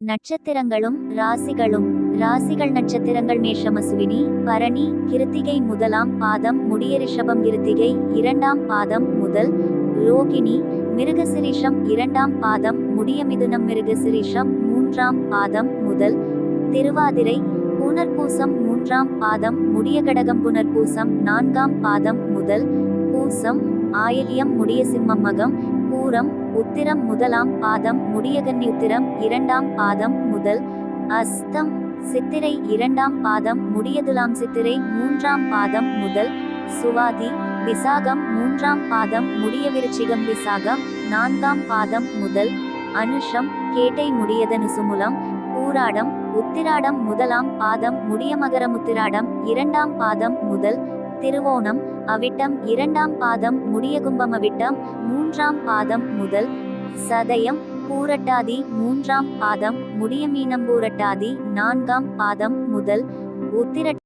நட்சத்திரங்களும் ராசிகளும் ராசிகள் நட்சத்திரங்கள் மேஷமசுவினி பரணி கிருத்திகை முதலாம் பாதம் முடிய ரிஷபம் கிருத்திகை இரண்டாம் பாதம் முதல் ரோகிணி மிருகசிரீஷம் இரண்டாம் பாதம் முடிய மிதுனம் மிருகசிரீஷம் மூன்றாம் பாதம் முதல் திருவாதிரை புனர்பூசம் மூன்றாம் பாதம் முடிய கடகம் புனர்பூசம் நான்காம் பாதம் முதல் பூசம் ஆயில்யம் முடிய சிம்மம் மகம் பூரம் உத்திரம் முதலாம் பாதம் முடியகன்னி உத்திரம் இரண்டாம் பாதம் முதல் அஸ்தம் சித்திரை இரண்டாம் பாதம் முடியதுலாம் சித்திரை மூன்றாம் பாதம் முதல் சுவாதி விசாகம் மூன்றாம் பாதம் முடிய விருச்சிகம் விசாகம் நான்காம் பாதம் முதல் அனுஷம் கேட்டை முடியதனுசுமுலம் பூராடம் உத்திராடம் முதலாம் பாதம் முடிய உத்திராடம் இரண்டாம் பாதம் முதல் திருவோணம் அவிட்டம் இரண்டாம் பாதம் முடிய கும்பம் அவிட்டம் மூன்றாம் பாதம் முதல் சதயம் பூரட்டாதி மூன்றாம் பாதம் முடியமீனம் பூரட்டாதி நான்காம் பாதம் முதல் உத்திர